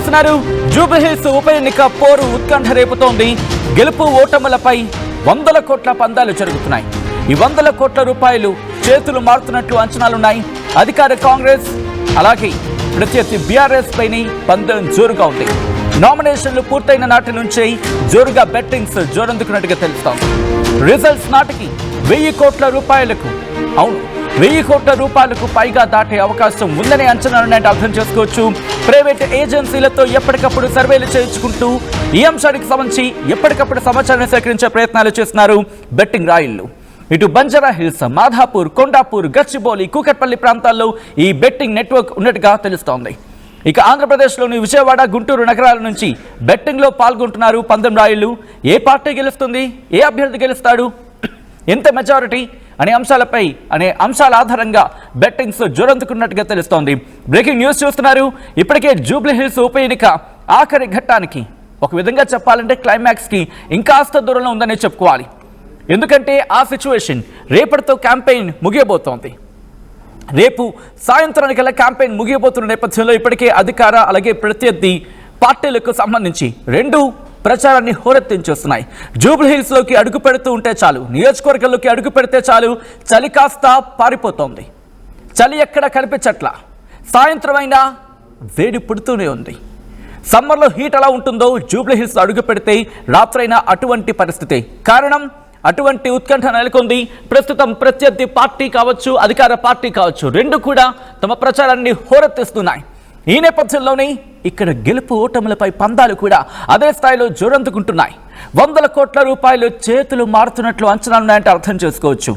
చూస్తున్నారు. జూబ్లీహిల్స్ ఉప ఎన్నిక పోరు ఉత్కంఠ రేపుతోంది. గెలుపు ఓటములపై వందల కోట్ల పందాలు జరుగుతున్నాయి. ఈ వందల కోట్ల రూపాయలు చేతులు మారుతున్నట్లు అంచనాలున్నాయి. అధికార కాంగ్రెస్ అలాగే ప్రత్యర్థి బీఆర్ఎస్ పైన పందెం జోరుగా ఉంది. నామినేషన్లు పూర్తయిన నాటి నుంచే జోరుగా బెట్టింగ్స్ జోరందుకున్నట్టుగా తెలుస్తోంది. రిజల్ట్స్ నాటికి వెయ్యి కోట్ల రూపాయలకు అవును. వెయ్యి కోట్ల రూపాయలకు పైగా దాటే అవకాశం ఉందనే అంచనాలున్నాయంటే అర్థం చేసుకోవచ్చు. ప్రైవేట్ ఏజెన్సీలతో ఎప్పటికప్పుడు సర్వేలు చేయించుకుంటూ ఈ అంశానికి సంబంధించి ఎప్పటికప్పుడు సమాచారం సేకరించే ప్రయత్నాలు చేస్తున్నారు బెట్టింగ్ రాయిళ్ళు ఇటు బంజారా హిల్స్ మాధాపూర్ కొండాపూర్ గచ్చిబౌలి కూకట్పల్లి ప్రాంతాల్లో ఈ బెట్టింగ్ నెట్వర్క్ ఉన్నట్టుగా తెలుస్తోంది. ఇక ఆంధ్రప్రదేశ్లోని విజయవాడ గుంటూరు నగరాల నుంచి బెట్టింగ్లో పాల్గొంటున్నారు పందెం రాయిళ్ళు ఏ పార్టీ గెలుస్తుంది? ఏ అభ్యర్థి గెలుస్తాడు? ఎంత మెజారిటీ? అనే అంశాలపై అనే అంశాల ఆధారంగా బెట్టింగ్స్ జోరందుకున్నట్టుగా తెలుస్తోంది. బ్రేకింగ్ న్యూస్ చూస్తున్నారు. ఇప్పటికే జూబ్లీ హిల్స్ ఉప ఎన్నిక ఆఖరి ఘట్టానికి. ఒక విధంగా చెప్పాలంటే క్లైమాక్స్కి ఇంకాస్త దూరంలో ఉందనే చెప్పుకోవాలి. ఎందుకంటే ఆ సిచ్యువేషన్ రేపటితో క్యాంపెయిన్ ముగియబోతోంది. రేపు సాయంత్రానికల్లా క్యాంపెయిన్ ముగియబోతున్న నేపథ్యంలో ఇప్పటికే అధికార అలాగే ప్రత్యర్థి పార్టీలకు సంబంధించి రెండు ప్రచారాన్ని హోరెత్తించేస్తున్నాయి జూబ్లీ అడుగు పెడుతూ ఉంటే చాలు. నియోజకవర్గంలోకి అడుగు పెడితే చాలు. చలి కాస్త పారిపోతోంది. చలి ఎక్కడ కనిపించట్లా. సాయంత్రం అయినా వేడి పుడుతూనే ఉంది. సమ్మర్లో హీట్ ఎలా ఉంటుందో జూబ్లీహిల్స్ అడుగు పెడితే రాత్రైనా అటువంటి పరిస్థితి. కారణం? అటువంటి ఉత్కంఠ నెలకొంది. ప్రస్తుతం ప్రత్యర్థి పార్టీ కావచ్చు అధికార పార్టీ కావచ్చు రెండు కూడా తమ ప్రచారాన్ని హోరెత్తిస్తున్నాయి. ఈ నేపథ్యంలోనే ఇక్కడ గెలుపు ఓటములపై పందాలు కూడా అదే స్థాయిలో జోరందుకుంటున్నాయి. వందల కోట్ల రూపాయలు చేతులు మారుతున్నట్లు అంచనాలున్నాయంటే అర్థం చేసుకోవచ్చు.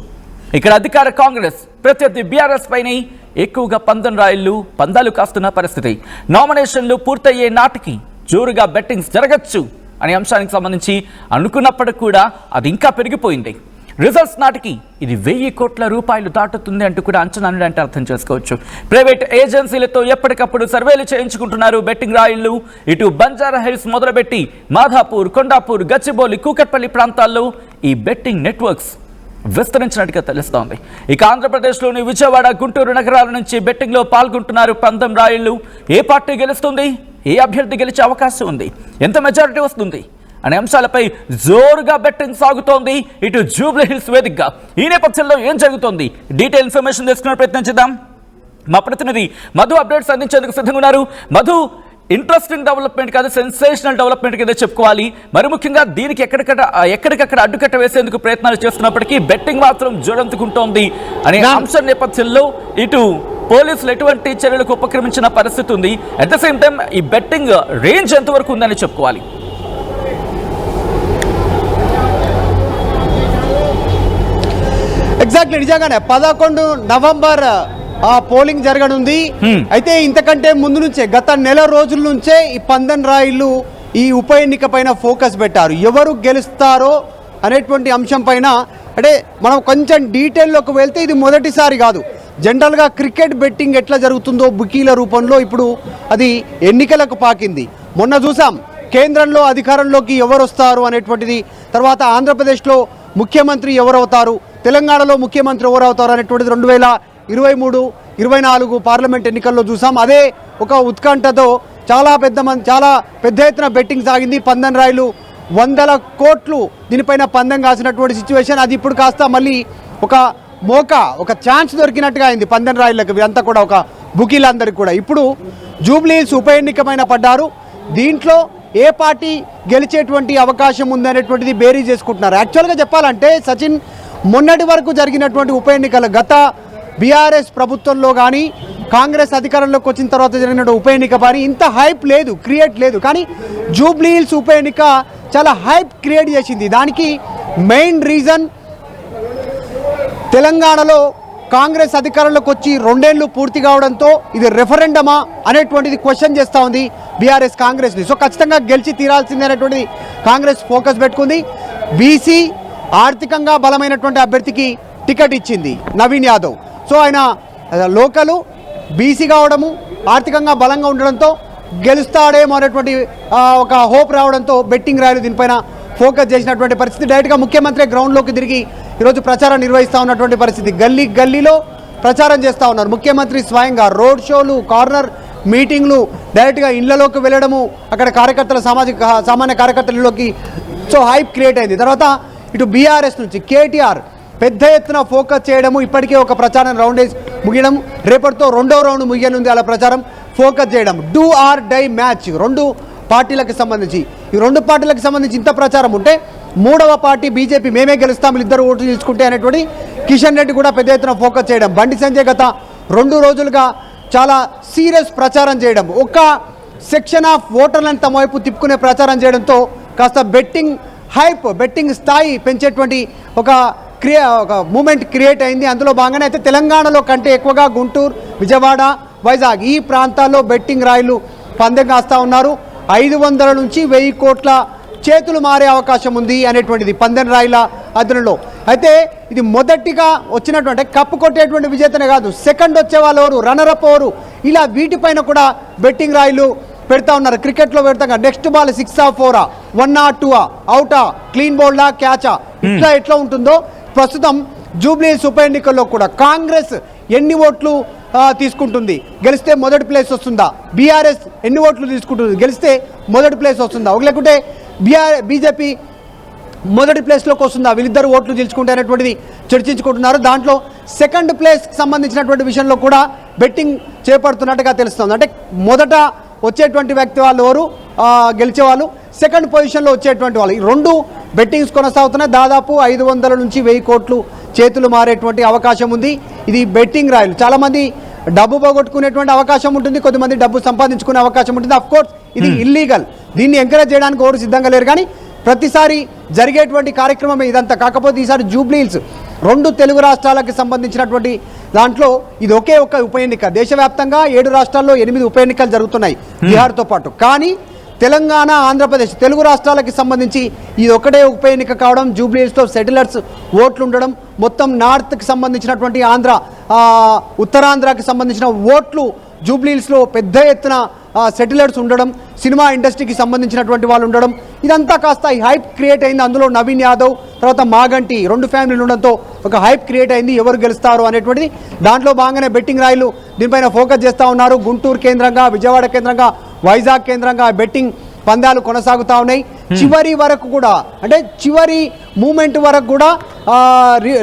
ఇక్కడ అధికార కాంగ్రెస్ ప్రత్యర్థి బీఆర్ఎస్ పైనే ఎక్కువగా పందం రాయిళ్ళు పందాలు కాస్తున్న పరిస్థితి. నామినేషన్లు పూర్తయ్యే నాటికి జోరుగా బెట్టింగ్స్ జరగచ్చు అనే అంశానికి సంబంధించి అనుకున్నప్పటికీ కూడా అది ఇంకా పెరిగిపోయింది. రిజల్ట్స్ నాటికి ఇది వెయ్యి కోట్ల రూపాయలు దాటుతుంది అంటూ కూడా అంచనా అంటే అర్థం చేసుకోవచ్చు. ప్రైవేట్ ఏజెన్సీలతో ఎప్పటికప్పుడు సర్వేలు చేయించుకుంటున్నారు బెట్టింగ్ రాయిళ్ళు ఇటు బంజారా హిల్స్ మొదలుపెట్టి మాధాపూర్ కొండాపూర్ గచ్చిబౌలి కూకట్పల్లి ప్రాంతాల్లో ఈ బెట్టింగ్ నెట్వర్క్స్ విస్తరించినట్టుగా తెలుస్తోంది. ఇక ఆంధ్రప్రదేశ్లోని విజయవాడ గుంటూరు నగరాల నుంచి బెట్టింగ్లో పాల్గొంటున్నారు పందం రాయిళ్ళు ఏ పార్టీ గెలుస్తుంది? ఏ అభ్యర్థి గెలిచే అవకాశం ఉంది? ఎంత మెజారిటీ వస్తుంది? అనే అంశాలపై జోరుగా బెట్టింగ్ సాగుతోంది. ఇటు జూబ్లీ హిల్స్ వేదికగా ఈ నేపథ్యంలో ఏం జరుగుతోంది? డీటెయిల్ ఇన్ఫర్మేషన్ తెలుసుకునే ప్రయత్నం చేద్దాం మా ప్రతినిధి మధు అప్డేట్స్ అందించేందుకు సిద్ధంగా ఉన్నారు. మధు ఇంట్రెస్టింగ్ డెవలప్మెంట్ కాదు సెన్సేషనల్ డెవలప్మెంట్ కింద చెప్పుకోవాలి. మరి ముఖ్యంగా దీనికి ఎక్కడికక్కడ ఎక్కడికక్కడ అడ్డుకట్ట వేసేందుకు ప్రయత్నాలు చేస్తున్నప్పటికీ బెట్టింగ్ మాత్రం జోడంతుకుంటోంది అనే అంశం నేపథ్యంలో ఇటు పోలీసులు ఎటువంటి చర్యలకు ఉపక్రమించిన పరిస్థితి ఉంది. అట్ ద సేమ్ టైం ఈ బెట్టింగ్ రేంజ్ ఎంతవరకు ఉందని చెప్పుకోవాలి. ఎగ్జాక్ట్లీ నిజంగానే పదకొండు నవంబర్ ఆ పోలింగ్ జరగనుంది. అయితే ఇంతకంటే ముందు నుంచే గత నెల రోజుల నుంచే ఈ పందన్ రాయిలు ఈ ఉప ఎన్నిక పైన ఫోకస్ పెట్టారు. ఎవరు గెలుస్తారో అనేటువంటి అంశం పైన అంటే మనం కొంచెం డీటెయిల్లోకి వెళ్తే ఇది మొదటిసారి కాదు. జనరల్గా క్రికెట్ బెట్టింగ్ ఎట్లా జరుగుతుందో బుకీల రూపంలో ఇప్పుడు అది ఎన్నికలకు పాకింది. మొన్న చూసాం కేంద్రంలో అధికారంలోకి ఎవరు వస్తారు అనేటువంటిది తర్వాత ఆంధ్రప్రదేశ్లో ముఖ్యమంత్రి ఎవరవుతారు తెలంగాణలో ముఖ్యమంత్రి ఎవరవుతారు అనేటువంటిది రెండు వేల ఇరవై మూడు ఇరవై నాలుగు పార్లమెంట్ ఎన్నికల్లో చూసాం. అదే ఒక ఉత్కంఠతో చాలా పెద్ద చాలా పెద్ద ఎత్తున బెట్టింగ్ సాగింది. పందెం రాయలు వందల కోట్లు దీనిపైన పందెం కాసినటువంటి సిచ్యువేషన్. అది ఇప్పుడు కాస్త మళ్ళీ ఒక మోక ఒక ఛాన్స్ దొరికినట్టుగా అయింది పందెం రాయలకు. అంతా కూడా ఒక బుకీలందరికీ కూడా. ఇప్పుడు జూబ్లీహిల్స్ ఉప ఎన్నికమైన పడ్డారు. దీంట్లో ఏ పార్టీ గెలిచేటువంటి అవకాశం ఉంది అనేటువంటిది బేరీ చేసుకుంటున్నారు. యాక్చువల్గా చెప్పాలంటే సచిన్ మొన్నటి వరకు జరిగినటువంటి ఉప ఎన్నికలు గత బీఆర్ఎస్ ప్రభుత్వంలో కానీ కాంగ్రెస్ అధికారంలోకి వచ్చిన తర్వాత జరిగినటువంటి ఉప ఎన్నిక కానీ ఇంత హైప్ లేదు క్రియేట్ లేదు. కానీ జూబ్లీ హిల్స్ ఉప ఎన్నిక చాలా హైప్ క్రియేట్ చేసింది. దానికి మెయిన్ రీజన్ తెలంగాణలో కాంగ్రెస్ అధికారంలోకి వచ్చి రెండేళ్ళు పూర్తి కావడంతో ఇది రెఫరెండమా అనేటువంటిది క్వశ్చన్ చేస్తూ ఉంది బీఆర్ఎస్ కాంగ్రెస్ని. సో ఖచ్చితంగా గెలిచి తీరాల్సిందే అనేటువంటిది కాంగ్రెస్ ఫోకస్ పెట్టుకుంది. బీసీ ఆర్థికంగా బలమైనటువంటి అభ్యర్థికి టికెట్ ఇచ్చింది నవీన్ యాదవ్. సో ఆయన లోకలు బీసీ కావడము ఆర్థికంగా బలంగా ఉండడంతో గెలుస్తాడేమో అనేటువంటి ఒక హోప్ రావడంతో బెట్టింగ్ రాయలు దీనిపైన ఫోకస్ చేసినటువంటి పరిస్థితి. డైరెక్ట్గా ముఖ్యమంత్రి గ్రౌండ్లోకి తిరిగి ఈరోజు ప్రచారం నిర్వహిస్తూ ఉన్నటువంటి పరిస్థితి. గల్లీ గల్లీలో ప్రచారం చేస్తూ ఉన్నారు. ముఖ్యమంత్రి స్వయంగా రోడ్ షోలు కార్నర్ మీటింగ్లు డైరెక్ట్గా ఇళ్ళలోకి వెళ్ళడము అక్కడ కార్యకర్తల సామాజిక సామాన్య కార్యకర్తలలోకి సో హైప్ క్రియేట్ అయింది. తర్వాత ఇటు బీఆర్ఎస్ నుంచి కేటీఆర్ పెద్ద ఎత్తున ఫోకస్ చేయడము ఇప్పటికే ఒక ప్రచారం రౌండ్ వేసి ముగియడం రేపటితో రెండో రౌండ్ ముగియనుంది అలా ప్రచారం. ఫోకస్ చేయడం. Do or die match. రెండు పార్టీలకు సంబంధించి ఈ రెండు పార్టీలకు సంబంధించి ఇంత ప్రచారం ఉంటే మూడవ పార్టీ బీజేపీ మేమే గెలుస్తాం ఇద్దరు ఓట్లు తీసుకుంటే అనేటువంటి కిషన్ రెడ్డి కూడా పెద్ద ఎత్తున ఫోకస్ చేయడం. బండి సంజయ్ గత రెండు రోజులుగా చాలా సీరియస్ ప్రచారం చేయడం. ఒక సెక్షన్ ఆఫ్ ఓటర్లను తమ వైపు తిప్పుకునే ప్రచారం చేయడంతో కాస్త బెట్టింగ్ హైప్ బెట్టింగ్ స్థాయి పెంచేటువంటి ఒక క్రియా ఒక మూమెంట్ క్రియేట్ అయింది. అందులో భాగంగానే అయితే తెలంగాణలో కంటే ఎక్కువగా గుంటూరు విజయవాడ వైజాగ్ ఈ ప్రాంతాల్లో బెట్టింగ్ రాయిలు పందెం కాస్తా ఉన్నారు. ఐదు వందల నుంచి వెయ్యి కోట్ల చేతులు మారే అవకాశం ఉంది అనేటువంటిది పందెం రాయిల అదనంలో అయితే ఇది మొదటిగా వచ్చినటువంటి కప్పు కొట్టేటువంటి విజేతనే కాదు సెకండ్ వచ్చే వాళ్ళు ఎవరు? రన్నర్ అప్ ఎవరు? ఇలా వీటిపైన కూడా బెట్టింగ్ రాయిలు పెడతా ఉన్నారు. క్రికెట్లో పెడతాం నెక్స్ట్ బాల్ సిక్స్ ఆ ఫోరా వన్ ఆ టూ ఆ అవుటా క్లీన్ బౌల్డా క్యాచా ఇట్లా ఎట్లా ఉంటుందో ప్రస్తుతం జూబ్లీహిల్స్ ఉప ఎన్నికల్లో కూడా కాంగ్రెస్ ఎన్ని ఓట్లు ఆ, తీసుకుంటుంది? గెలిస్తే మొదటి ప్లేస్ వస్తుందా? బీఆర్ఎస్ ఎన్ని ఓట్లు తీసుకుంటుంది? గెలిస్తే మొదటి ప్లేస్ వస్తుందా? ఒక లేకుంటే బీఆర్ బీజేపీ మొదటి ప్లేస్లోకి వస్తుందా? వీళ్ళిద్దరు ఓట్లు గెలుచుకుంటే అనేటువంటిది చర్చించుకుంటున్నారు. దాంట్లో సెకండ్ ప్లేస్కి సంబంధించినటువంటి విషయంలో కూడా బెట్టింగ్ చేపడుతున్నట్టుగా తెలుస్తుంది. అంటే మొదట వచ్చేటువంటి వ్యక్తి వాళ్ళు ఎవరు? గెలిచేవాళ్ళు. సెకండ్ పొజిషన్లో వచ్చేటువంటి వాళ్ళు. ఈ రెండు బెట్టింగ్స్ కొనసాగుతున్నాయి. దాదాపు ఐదు వందల నుంచి వెయ్యి కోట్లు చేతులు మారేటువంటి అవకాశం ఉంది. ఇది బెట్టింగ్ రాయలు. చాలామంది డబ్బు పోగొట్టుకునేటువంటి అవకాశం ఉంటుంది. కొద్దిమంది డబ్బు సంపాదించుకునే అవకాశం ఉంటుంది. అఫ్ కోర్స్ ఇది ఇల్లీగల్ దీన్ని ఎంకరేజ్ చేయడానికి ఎవరు సిద్ధంగా లేరు. కానీ ప్రతిసారి జరిగేటువంటి కార్యక్రమమే ఇదంతా. కాకపోతే ఈసారి జూబ్లీహిల్స్ రెండు తెలుగు రాష్ట్రాలకు సంబంధించినటువంటి దాంట్లో ఇది ఒకే ఒక ఉప ఎన్నిక. దేశవ్యాప్తంగా ఏడు రాష్ట్రాల్లో ఎనిమిది ఉప ఎన్నికలు జరుగుతున్నాయి బీహార్తో పాటు. కానీ తెలంగాణ ఆంధ్రప్రదేశ్ తెలుగు రాష్ట్రాలకి సంబంధించి ఇది ఒకటే ఉప ఎన్నిక కావడం జూబ్లీహిల్స్లో సెటిలర్స్ ఓట్లు ఉండడం మొత్తం నార్త్కి సంబంధించినటువంటి ఆంధ్ర ఉత్తరాంధ్రకి సంబంధించిన ఓట్లు జూబ్లీహిల్స్లో పెద్ద ఎత్తున సెటిలర్స్ ఉండడం సినిమా ఇండస్ట్రీకి సంబంధించినటువంటి వాళ్ళు ఉండడం ఇదంతా కాస్త ఈ హైప్ క్రియేట్ అయింది. అందులో నవీన్ యాదవ్ తర్వాత మాగంటి రెండు ఫ్యామిలీలు ఉండడంతో ఒక హైప్ క్రియేట్ అయింది. ఎవరు గెలుస్తారు అనేటువంటిది దాంట్లో భాగంగానే బెట్టింగ్ రాయిలు దీనిపైన ఫోకస్ చేస్తూ ఉన్నారు. గుంటూరు కేంద్రంగా విజయవాడ కేంద్రంగా వైజాగ్ కేంద్రంగా బెట్టింగ్ పందాలు కొనసాగుతూ ఉన్నాయి. చివరి వరకు కూడా అంటే చివరి మూమెంట్ వరకు కూడా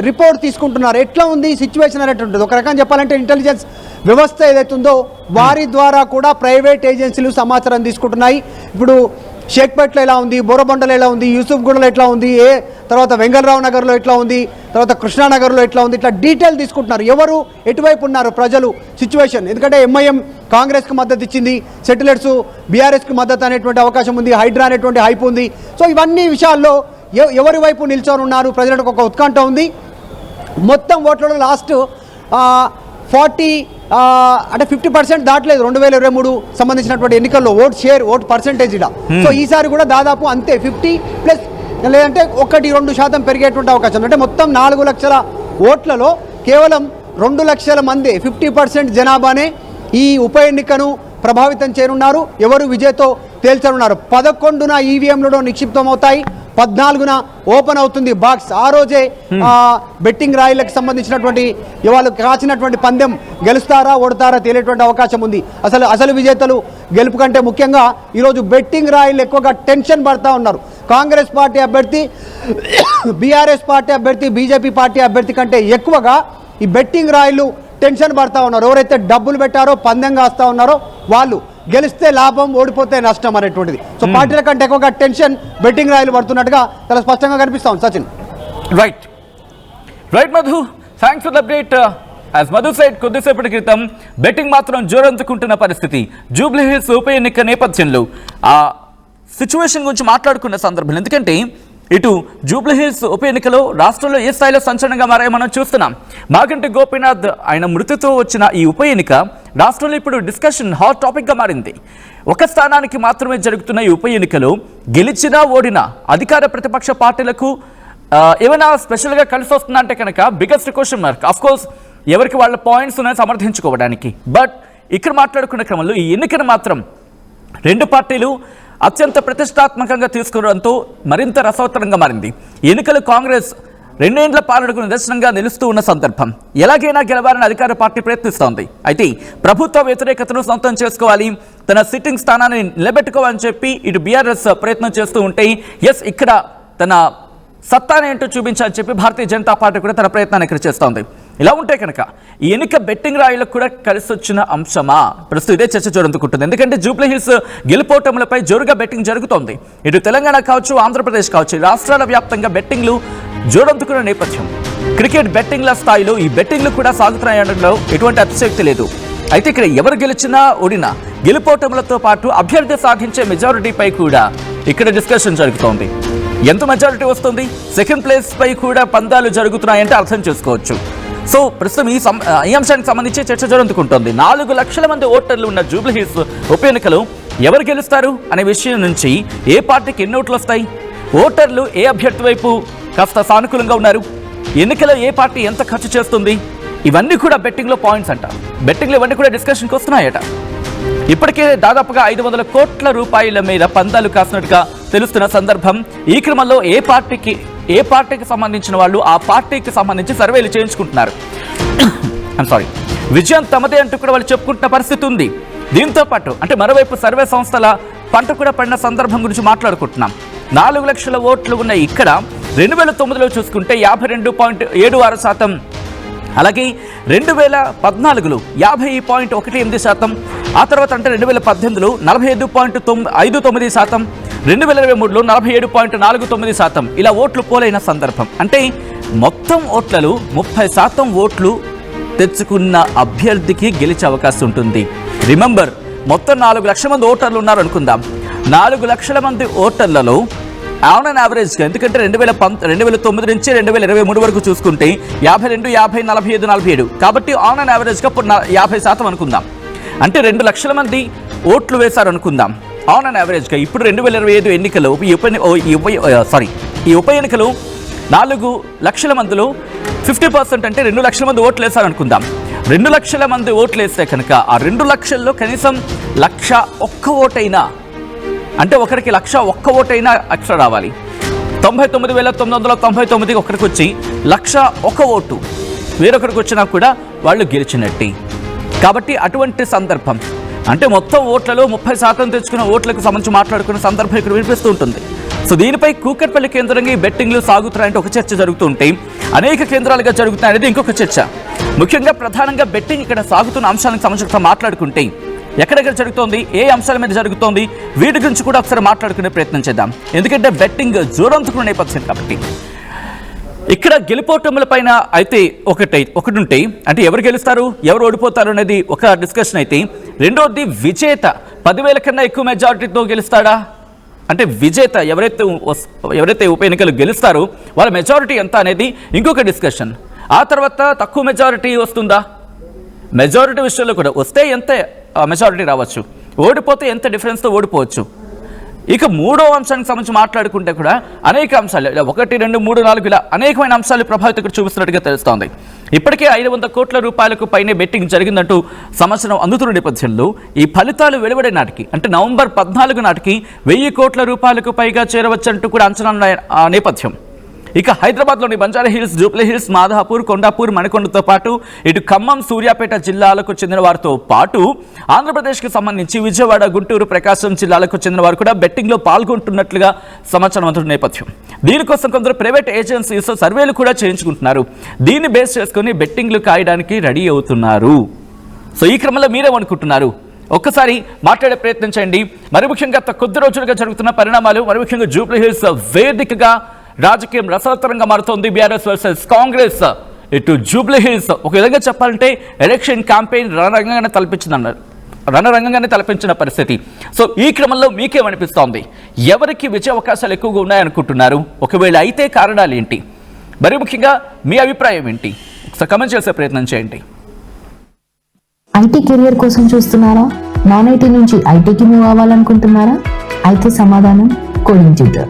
రిపోర్ట్ తీసుకుంటున్నారు. ఎట్లా ఉంది సిచ్యువేషన్ అనేటువంటిది. ఒక రకంగా చెప్పాలంటే ఇంటెలిజెన్స్ వ్యవస్థ ఏదైతుందో వారి ద్వారా కూడా ప్రైవేట్ ఏజెన్సీలు సమాచారం తీసుకుంటున్నాయి. ఇప్పుడు షేక్పేట్లో ఎలా ఉంది? బోరబండలో ఎలా ఉంది? యూసుఫ్గూడలో ఎట్లా ఉంది? ఏ తర్వాత వెంగళరావు నగర్లో ఎట్లా ఉంది? తర్వాత కృష్ణానగర్లో ఎట్లా ఉంది? ఇట్లా డీటెయిల్ తీసుకుంటున్నారు. ఎవరు? ఎటువైపు ఉన్నారు ప్రజలు? సిచ్యువేషన్. ఎందుకంటే ఎంఐఎం కాంగ్రెస్కి మద్దతు ఇచ్చింది. సెటిలర్స్ బీఆర్ఎస్కి మద్దతు అనేటువంటి అవకాశం ఉంది. హైడ్రా అనేటువంటి హైప్ ఉంది. సో ఇవన్నీ విషయాల్లో ఎవరి వైపు నిల్చొని ఉన్నారు? ప్రజలకు ఒక ఉత్కంఠ ఉంది. మొత్తం ఓట్లలో లాస్ట్ ఫార్టీ అంటే ఫిఫ్టీ పర్సెంట్ దాటలేదు. రెండు వేల ఇరవై మూడు సంబంధించినటువంటి ఎన్నికల్లో ఓట్ షేర్ ఓట్ పర్సెంటేజ్ ఇలా. సో ఈసారి కూడా దాదాపు అంతే ఫిఫ్టీ ప్లస్ లేదంటే ఒకటి రెండు శాతం పెరిగేటువంటి అవకాశం. అంటే మొత్తం నాలుగు లక్షల ఓట్లలో కేవలం రెండు లక్షల మంది ఫిఫ్టీ పర్సెంట్ జనాభానే ఈ ఉప ఎన్నికను ప్రభావితం చేయనున్నారు. ఎవరు విజయ్తో తేల్చనున్నారు? పదకొండున ఈవీఎంలలో నిక్షిప్తమవుతాయి. పద్నాలుగున ఓపెన్ అవుతుంది బాక్స్. ఆ రోజే ఆ, బెట్టింగ్ రాయిలకు సంబంధించినటువంటి వాళ్ళు కాచినటువంటి పందెం గెలుస్తారా ఓడతారా తేలేటువంటి అవకాశం ఉంది. అసలు అసలు విజేతలు గెలుపు కంటే ముఖ్యంగా ఈరోజు బెట్టింగ్ రాయిలు ఎక్కువగా టెన్షన్ పడతా ఉన్నారు. కాంగ్రెస్ పార్టీ అభ్యర్థి బీఆర్ఎస్ పార్టీ అభ్యర్థి బీజేపీ పార్టీ అభ్యర్థి కంటే ఎక్కువగా ఈ బెట్టింగ్ రాయిలు టెన్షన్ పడతా ఉన్నారు. ఎవరైతే డబ్బులు పెట్టారో పందెం కాస్తా ఉన్నారో వాళ్ళు. గెలిస్తే లాభం ఓడిపోతే నష్టం అనేటువంటిది. సో పార్టీల కంటే ఎక్కువగా టెన్షన్ బెట్టింగ్ రాయిలు పడుతున్నట్టుగా చాలా స్పష్టంగా కనిపిస్తా ఉంది Sachin. Right right Madhu thanks for the update as Madhu side కొద్దిసేపటి క్రితం బెట్టింగ్ మాత్రం జోరందుకుంటున్న పరిస్థితి. జూబ్లీ హిల్స్ ఉప ఎన్నిక నేపథ్యంలో ఆ సిచ్యువేషన్ గురించి మాట్లాడుకున్న సందర్భం ఎందుకంటే ఇటు జూబ్లీహిల్స్ ఉప ఎన్నికలో రాష్ట్రంలో ఏ స్థాయిలో సంచలనంగా మారాయో మనం చూస్తున్నాం. మాగంటి గోపీనాథ్ ఆయన మృతితో వచ్చిన ఈ ఉప ఎన్నిక రాష్ట్రంలో ఇప్పుడు డిస్కషన్ హాట్ టాపిక్గా మారింది. ఒక స్థానానికి మాత్రమే జరుగుతున్న ఈ ఉప ఎన్నికలో గెలిచినా ఓడినా అధికార ప్రతిపక్ష పార్టీలకు ఏమైనా స్పెషల్గా కలిసి వస్తుందా అంటే కనుక biggest question mark. Of course ఎవరికి వాళ్ళ పాయింట్స్ ఉన్నాయి సమర్థించుకోవడానికి. బట్ ఇక్కడ మాట్లాడుకునే క్రమంలో ఈ ఎన్నికను మాత్రం రెండు పార్టీలు అత్యంత ప్రతిష్టాత్మకంగా తీసుకోవడంతో మరింత రసవత్తరంగా మారింది. ఎన్నికలు కాంగ్రెస్ రెండేండ్ల పాలనకు నిదర్శనంగా నిలుస్తూ ఉన్న సందర్భం. ఎలాగైనా గెలవాలని అధికార పార్టీ ప్రయత్నిస్తోంది. అయితే ప్రభుత్వ వ్యతిరేకతను సొంతం చేసుకోవాలి తన సిట్టింగ్ స్థానాన్ని నిలబెట్టుకోవాలని చెప్పి ఇటు బీఆర్ఎస్ ప్రయత్నం చేస్తూ ఉంటే ఎస్ ఇక్కడ తన సత్తాని ఏంటో చూపించాలని చెప్పి భారతీయ జనతా పార్టీ కూడా తన ప్రయత్నాన్ని ఇక్కడ చేస్తోంది. ఇలా ఉంటే కనుక ఈ ఎన్నిక బెట్టింగ్ రాయులకు కూడా కలిసి వచ్చిన అంశమా? ప్రస్తుతం ఇదే చర్చ చూడందుకుంటుంది ఎందుకంటే జూబ్లీ హిల్స్ గెలుపోటములపై జోరుగా బెట్టింగ్ జరుగుతోంది. ఇటు తెలంగాణ కావచ్చు ఆంధ్రప్రదేశ్ కావచ్చు రాష్ట్రాల వ్యాప్తంగా బెట్టింగ్లు జోరందుకున్న నేపథ్యం. క్రికెట్ బెట్టింగ్ల స్థాయిలో ఈ బెట్టింగ్లు కూడా సాగుతున్నాయనడంలో ఎటువంటి అతిశక్తి లేదు. అయితే ఇక్కడ ఎవరు గెలిచినా ఓడినా గెలుపోటములతో పాటు అభ్యర్థి సాధించే మెజారిటీపై కూడా ఇక్కడ డిస్కషన్ జరుగుతోంది. ఎంత మెజారిటీ వస్తుంది? సెకండ్ ప్లేస్ పై కూడా పందాలు జరుగుతున్నాయంటే అర్థం చేసుకోవచ్చు. సో ప్రస్తుతం ఈ సం- ఈ అంశానికి సంబంధించి చర్చ జరుగుతుంటుంది. నాలుగు లక్షల మంది ఓటర్లు ఉన్న జూబ్లీహిల్స్ ఉప ఎన్నికలు ఎవరు గెలుస్తారు అనే విషయం నుంచి ఏ పార్టీకి ఎన్ని ఓట్లు వస్తాయి? ఓటర్లు ఏ అభ్యర్థి వైపు కాస్త సానుకూలంగా ఉన్నారు? ఎన్నికలో ఏ పార్టీ ఎంత ఖర్చు చేస్తుంది? ఇవన్నీ కూడా బెట్టింగ్లో పాయింట్స్ అంట. బెట్టింగ్లో ఇవన్నీ కూడా డిస్కషన్కి వస్తున్నాయట. ఇప్పటికే దాదాపుగా ఐదు వందల కోట్ల రూపాయల మీద పందాలు కాసినట్టుగా తెలుస్తున్న సందర్భం ఈ క్రమంలో ఏ పార్టీకి ఏ పార్టీకి సంబంధించిన వాళ్ళు ఆ పార్టీకి సంబంధించి సర్వేలు చేయించుకుంటున్నారు. సారీ విజయం తమదే అంటూ కూడా వాళ్ళు చెప్పుకుంటున్న పరిస్థితి ఉంది. దీంతో పాటు అంటే మరోవైపు సర్వే సంస్థల పంట కూడా పడిన సందర్భం గురించి మాట్లాడుకుంటున్నాం. నాలుగు లక్షల ఓట్లు ఉన్న ఇక్కడ రెండు వేల తొమ్మిదిలో చూసుకుంటే యాభై రెండు పాయింట్ ఏడు ఆరు శాతం. అలాగే రెండు వేల పద్నాలుగులో యాభై పాయింట్ ఒకటి ఎనిమిది శాతం. ఆ తర్వాత అంటే రెండు వేల పద్దెనిమిదిలో నలభై ఐదు పాయింట్ తొమ్మిది ఐదు తొమ్మిది శాతం రెండు వేల ఇరవై మూడులో నలభై ఏడు పాయింట్ నాలుగు తొమ్మిది శాతం. ఇలా ఓట్లు పోలైన సందర్భం. అంటే మొత్తం ఓట్లలో ముప్పై శాతం ఓట్లు తెచ్చుకున్న అభ్యర్థికి గెలిచే అవకాశం ఉంటుంది. రిమెంబర్ మొత్తం నాలుగు లక్షల మంది ఓటర్లు ఉన్నారు అనుకుందాం. నాలుగు లక్షల మంది ఓటర్లలో ఆన్ అన్ యావరేజ్గా ఎందుకంటే రెండు వేల పంత రెండు వేల తొమ్మిది నుంచి రెండు వేల ఇరవై మూడు వరకు చూసుకుంటే యాభై రెండు యాభై నలభై ఐదు నలభై ఏడు. కాబట్టి ఆన్ అన్ యావరేజ్గా యాభై శాతం అనుకుందాం. అంటే రెండు లక్షల మంది ఓట్లు వేశారు అనుకుందాం ఆన్ అండ్ యావరేజ్గా ఇప్పుడు రెండు వేల ఇరవై ఐదు ఎన్నికలు ఈ ఉప సారీ ఈ ఉప ఎన్నికలు నాలుగు లక్షల మందిలో ఫిఫ్టీ పర్సెంట్ అంటే రెండు లక్షల మంది ఓట్లు వేశారు అనుకుందాం రెండు లక్షల మంది ఓట్లు వేస్తే కనుక ఆ రెండు లక్షల్లో కనీసం లక్ష ఒక్క ఓటైనా అంటే ఒకరికి లక్ష ఒక్క ఓటైనా ఎక్స్ట్రా రావాలి. తొంభై తొమ్మిది వేల తొమ్మిది వందల తొంభై తొమ్మిదికి ఒకరికి వచ్చి లక్ష ఒక ఓటు వేరొకరికి వచ్చినా కూడా వాళ్ళు గెలిచినట్టే. కాబట్టి అటువంటి సందర్భం. అంటే మొత్తం ఓట్లలో ముప్పై శాతం తెచ్చుకున్న ఓట్లకు సంబంధించి మాట్లాడుకున్న సందర్భం ఇక్కడ వినిపిస్తూ ఉంటుంది. సో దీనిపై కూకట్పల్లి కేంద్రంగా ఈ బెట్టింగ్లు సాగుతున్నాయంటే ఒక చర్చ జరుగుతూ ఉంటాయి అనేక కేంద్రాలుగా జరుగుతున్నాయి అనేది ఇంకొక చర్చ. ముఖ్యంగా ప్రధానంగా బెట్టింగ్ ఇక్కడ సాగుతున్న అంశాలకు సంబంధించి మాట్లాడుకుంటే ఎక్కడెక్కడ జరుగుతోంది ఏ అంశాల మీద జరుగుతోంది వీటి గురించి కూడా ఒకసారి మాట్లాడుకునే ప్రయత్నం చేద్దాం. ఎందుకంటే బెట్టింగ్ జోరంతుకున్న నేపథ్యం కాబట్టి. ఇక్కడ గెలుపోటముల పైన అయితే ఒకటి ఒకటి ఉంటాయి అంటే ఎవరు గెలుస్తారు ఎవరు ఓడిపోతారు అనేది ఒక డిస్కషన్ అయితే రెండోది విజేత. పదివేల కన్నా ఎక్కువ మెజారిటీతో గెలుస్తాడా? అంటే విజేత ఎవరైతే ఎవరైతే ఉప ఎన్నికలు గెలుస్తారో వాళ్ళ మెజారిటీ ఎంత అనేది ఇంకొక డిస్కషన్ ఆ తర్వాత తక్కువ మెజారిటీ వస్తుందా? మెజారిటీ విషయంలో కూడా వస్తే ఎంత మెజారిటీ రావచ్చు. ఓడిపోతే ఎంత డిఫరెన్స్తో ఓడిపోవచ్చు. ఇక మూడో అంశానికి సంబంధించి మాట్లాడుకుంటే కూడా అనేక అంశాలు ఒకటి రెండు మూడు నాలుగు ఇలా అనేకమైన అంశాలు ప్రభావితం ఇక్కడ చూపిస్తున్నట్టుగా తెలుస్తోంది. ఇప్పటికే ఐదు వందల కోట్ల రూపాయలకు పైనే బెట్టింగ్ జరిగిందంటూ సంవత్సరం అందుతున్న నేపథ్యంలో ఈ ఫలితాలు వెలువడే నాటికి అంటే నవంబర్ పద్నాలుగు నాటికి వెయ్యి కోట్ల రూపాయలకు పైగా చేరవచ్చంటూ కూడా అంచనా ఆ నేపథ్యం. ఇక హైదరాబాద్లోని Banjara Hills Jubilee Hills Madhapur Kondapur మణికొండతో పాటు ఇటు ఖమ్మం సూర్యాపేట జిల్లాలకు చెందిన వారితో పాటు ఆంధ్రప్రదేశ్కి సంబంధించి విజయవాడ గుంటూరు ప్రకాశం జిల్లాలకు చెందిన వారు కూడా బెట్టింగ్లో పాల్గొంటున్నట్లుగా సమాచారం అందుతున్న నేపథ్యం. దీనికోసం కొందరు ప్రైవేట్ ఏజెన్సీస్ సర్వేలు కూడా చేయించుకుంటున్నారు. దీన్ని బేస్ చేసుకుని బెట్టింగ్లు కాయడానికి రెడీ అవుతున్నారు. సో ఈ క్రమంలో మీరేమనుకుంటున్నారు? ఒక్కసారి మాట్లాడే ప్రయత్నం చేయండి. మరి ముఖ్యంగా కొద్ది రోజులుగా జరుగుతున్న పరిణామాలు మరి ముఖ్యంగా జూబ్లీ హిల్స్ వేదికగా రాజకీయం రసవత్తరంగా మారుతోంది బీఆర్ఎస్ వర్సెస్ కాంగ్రెస్. ఇటు జూబ్లీ హిల్స్ ఒక విధంగా చెప్పాలంటే ఎలక్షన్ క్యాంపెయిన్ రణరంగంగానే తలపించిందన్నారు రణరంగంగానే తలపించిన పరిస్థితి. సో ఈ క్రమంలో మీకేమనిపిస్తోంది? ఎవరికి విజయ అవకాశాలు ఎక్కువగా ఉన్నాయనుకుంటున్నారు? ఒకవేళ అయితే కారణాలు ఏంటి? మరి ముఖ్యంగా మీ అభిప్రాయం ఏంటి? ఒకసారి కమెంట్ చేసే ప్రయత్నం చేయండి. ఐటీ కెరియర్ కోసం చూస్తున్నారా? నాన్ ఐటీ నుంచి ఐటీకి మూవ్ అవ్వాలనుకుంటున్నారా? అయితే సమాధానం coding tutor